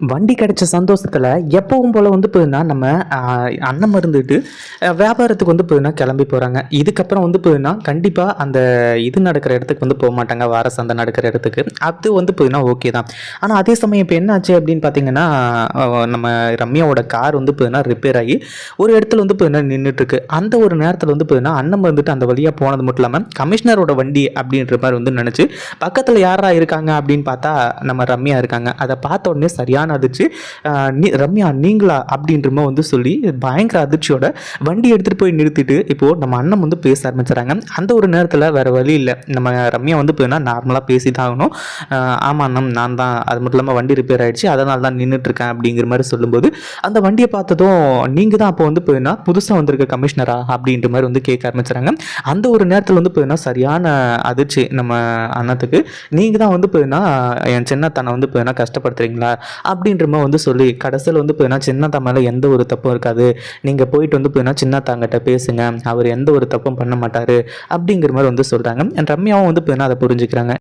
வண்டி கிடைச்ச சந்தோஷத்தில் எப்பவும் போல் வந்து போதுன்னா நம்ம ஆஹ், அன்னம் இருந்துட்டு வியாபாரத்துக்கு வந்து போதுன்னா கிளம்பி போகிறாங்க இதுக்கப்புறம் வந்து போதுன்னா கண்டிப்பாக அந்த இது நடக்கிற இடத்துக்கு வந்து போக மாட்டாங்க. வார சந்தை நடக்கிற இடத்துக்கு. அது வந்து போதுன்னா ஓகே தான். ஆனால் அதே சமயம் இப்போ என்ன ஆச்சு அப்படின்னு பார்த்தீங்கன்னா நம்ம ரம்யாவோட கார் வந்து போதுன்னா ரிப்பேர் ஆகி ஒரு இடத்துல வந்து போதுன்னா நின்றுட்டுருக்கு அந்த ஒரு நேரத்தில் வந்து போதுன்னா அண்ணன் வந்துட்டு அந்த வழியாக போனது மட்டும் இல்லாமல் கமிஷனரோட வண்டி அப்படின்ற மாதிரி வந்து நினச்சி பக்கத்தில் யாரா இருக்காங்க அப்படின்னு பார்த்தா நம்ம ரம்யா இருக்காங்க. அதை பார்த்த உடனே சரியான அதிர்ச்சி. நீ ரம்யா நீங்களா அப்படின்ற வந்து சொல்லி பயங்கர அதிர்ச்சியோட வண்டி எடுத்துகிட்டு போய் நிறுத்திட்டு இப்போது நம்ம அண்ணன் வந்து பேச ஆரம்பிச்சுறாங்க அந்த ஒரு நேரத்தில் வேறு வழி இல்லை. நம்ம ரம்யா வந்து போயின்னா நார்மலாக பேசி தான் ஆகணும். ஆமாம் ஆமா நான் தான். அது மட்டும் இல்லாமல் வண்டி ரிப்பேர் ஆயிடுச்சு. அதனால தான் நின்றுட்டு இருக்கேன் அப்படிங்கிற மாதிரி சொல்லும்போது அந்த வண்டியை பார்த்ததும் நீங்கள் தான் அப்போ வந்து போயினா புதுசாக வந்திருக்க கமிஷனரா அப்படின்ற மாதிரி வந்து கேட்க ஆரம்பிச்சுறாங்க அந்த ஒரு நேரத்தில் வந்து போயினா சரியான அதிர்ச்சி நம்ம அண்ணத்துக்கு. நீங்கள் தான் வந்து போயினா என் சின்னத்தனை வந்து போயினா கஷ்டப்படுத்துறீங்களா? அப்படின்ற மாதிரி வந்து சொல்லி கடைசியில் வந்து போயினா சின்னத்தா மேலே எந்த ஒரு தப்பும் இருக்காது. நீங்கள் போயிட்டு வந்து போயினா சின்னத்தாங்கிட்ட பேசுங்க. அவர் எந்த ஒரு தப்பும் பண்ண மாட்டார். அப்படிங்கிற மாதிரி வந்து சொல்கிறாங்க ரம்யாவும் வந்து போயினா அதை புரிஞ்சுக்கிறாங்க.